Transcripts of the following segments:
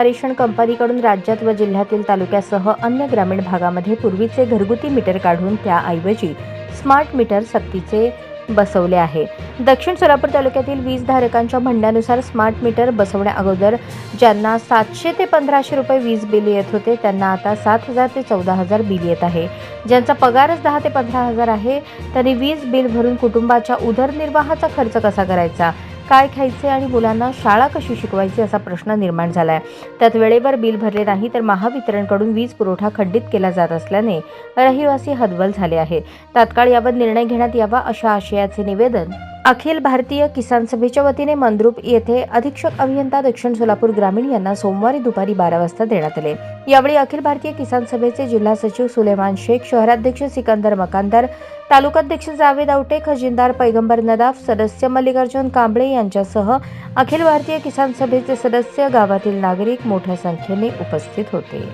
परीक्षण कंपनीकडून राज्यात व जिल्ह्यातील तालुक्यासह अन्य ग्रामीण भागामध्ये पूर्वीचे घरगुती मीटर काढून त्याऐवजी स्मार्ट मीटर सक्तीचे बसवले आहे. दक्षिण सोलापूर तालुक्यातील वीज धारकांच्या म्हणण्यानुसार स्मार्ट मीटर बसवण्या अगोदर ज्यांना सातशे ते पंधराशे रुपये वीज बिल येत होते त्यांना आता सात हजार ते चौदा हजार बिल येत आहे. ज्यांचा पगारच दहा ते पंधरा हजार आहे त्यांनी वीज बिल भरून कुटुंबाच्या उदरनिर्वाहाचा खर्च कसा करायचा? काय खायचे आणि मुलांना शाळा कशी शिकवायची असा प्रश्न निर्माण झाला आहे त्यात वेळेवर बिल भरले नाही तर महावितरणकडून वीज पुरवठा खंडित केला जात असल्याने रहिवासी हतबल झाले आहे तात्काळ यावर निर्णय घेण्यात यावा अशा आशयाचे निवेदन अखिल भारतीय किसान सभेच्या वतीने मंद्रुप येथे अधीक्षक अभियंता दक्षिण सोलापूर ग्रामीण यांना सोमवारी दुपारी बारा वाजता देण्यात आले यावेळी अखिल भारतीय किसान सभेचे जिल्हा सचिव सुलेमान शेख शहराध्यक्ष सिकंदर मकांदर तालुकाध्यक्ष जावेद आवटे खजिनदार पैगंबर नदाफ सदस्य मल्लिकार्जुन कांबळे यांच्यासह अखिल भारतीय किसान सभेचे सदस्य गावातील नागरिक मोठ्या संख्येने उपस्थित होते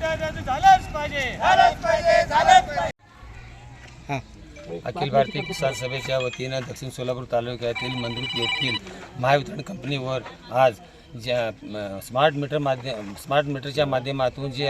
झालंच पाहिजे. झालंच पाहिजे झालंच पाहिजे. अखिल भारतीय किसान सभेच्या वतीनं दक्षिण सोलापूर तालुक्यातील मंद्रुप येथील महावितरण कंपनीवर आज ज्या स्मार्ट मीटर माध्यम स्मार्ट मीटरच्या माध्यमातून जे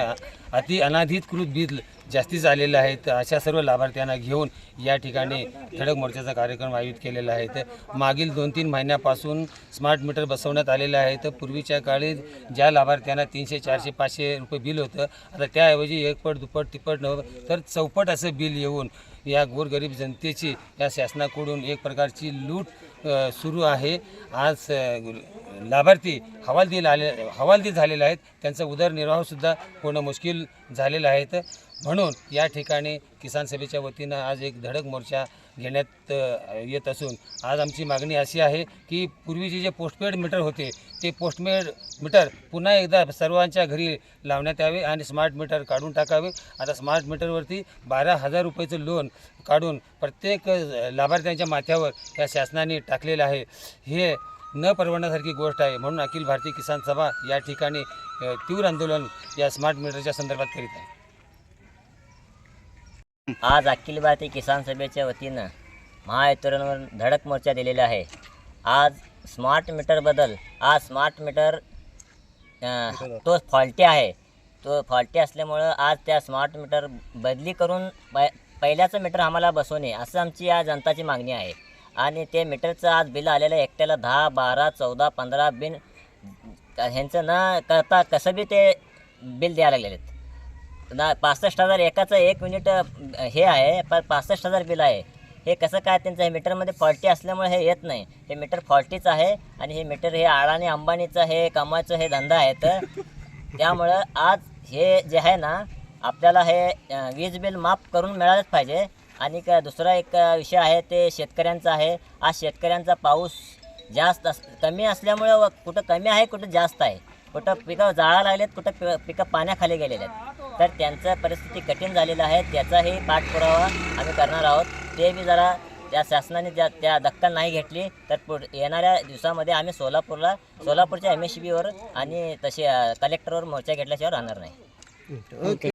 अति अनाधिकृत बिल जास्तीच झालेलं आहेत. अशा सर्व लाभार्थ्यांना घेऊन या ठिकाणी ठळक मोर्चाचा कार्यक्रम आयोजित केलेला आहे. तर मागील दोन तीन महिन्यापासून स्मार्ट मीटर बसवण्यात आलेले आहे तर पूर्वीच्या काळी ज्या लाभार्थ्यांना तीनशे चारशे पाचशे रुपये बिल होतं आता त्याऐवजी एकपट दुप्पट तिप्पट नव्हतं तर चौपट असं बिल येऊन या गोरगरीब जनतेची या शासनाकडून एक प्रकारची लूट सुरू आहे. आज लाभार्थी हवालदिल आले हवालदिल झालेले आहेत. त्यांचा उदरनिर्वाहसुद्धा होणं मुश्किल झालेलं आहे. म्हणून या ठिकाणी किसान सभेच्या वतीनं आज एक धडक मोर्चा घेण्यात येत असून आज आमची मागणी अशी आहे की पूर्वीचे जे पोस्टपेड मीटर होते ते पोस्टमेड मीटर पुन्हा एकदा सर्वांच्या घरी लावण्यात यावे आणि स्मार्ट मीटर काढून टाकावे. आता स्मार्ट मीटरवरती बारा हजार रुपयाचं लोन काढून प्रत्येक लाभार्थ्यांच्या माथ्यावर या शासनाने टाकलेलं आहे. हे न परवडण्यासारखी गोष्ट आहे म्हणून अखिल भारतीय किसान सभा या ठिकाणी तीव्र आंदोलन या स्मार्ट मीटरच्या संदर्भात करीत आहे. आज अखिल भारतीय किसान सभेच्या वतीनं महावितरणवर धडक मोर्चा दिलेला आहे. आज स्मार्ट मीटरबद्दल आज स्मार्ट मीटर अं, तो फॉल्टी आहे. तो फॉल्टी असल्यामुळं आज त्या स्मार्ट मीटर बदली करून प पहिल्याचं मीटर आम्हाला बसवणे असं आमची आज जनताची मागणी आहे. आणि ते मीटरचं आज बिल आलेलं आहे. एकट्याला दहा बारा चौदा पंधरा बिन ह्यांचं न करता कसं बी ते बिल द्यायला लागलेले आहेत. ना पासष्ट हजार एकाचं एक मिनिट हे आहे पण पासष्ट हजार बिल आहे. हे कसं काय त्यांचं? हे मीटरमध्ये फॉल्टी असल्यामुळे हे येत नाही. हे मीटर फॉल्टीच आहे आणि हे मीटर हे अडाणी अंबानीचं हे कमाचं हे धंदा आहे तर त्यामुळं आज हे जे आहे ना आपल्याला हे वीज बिल माफ करून मिळालंच पाहिजे. आणि का दुसरा एक विषय आहे ते शेतकऱ्यांचा आहे. आज शेतकऱ्यांचा पाऊस जास्त अस कमी असल्यामुळं कुठं कमी आहे कुठं जास्त आहे. कुठं पिकं जाळा लागलेत कुठं पि पिकं पाण्याखाली गेलेले आहेत. तर त्यांचं परिस्थिती कठीण झालेलं आहे. त्याचाही पाठपुरावा आम्ही करणार आहोत. ते बी जरा त्या शासनाने त्या त्या दक्कल नाही घेतली तर पुढ येणाऱ्या दिवसामध्ये आम्ही सोलापूरला सोलापूरच्या एम एस बीवर आणि तसे कलेक्टरवर मोर्चा घेतल्याशिवाय राहणार नाही.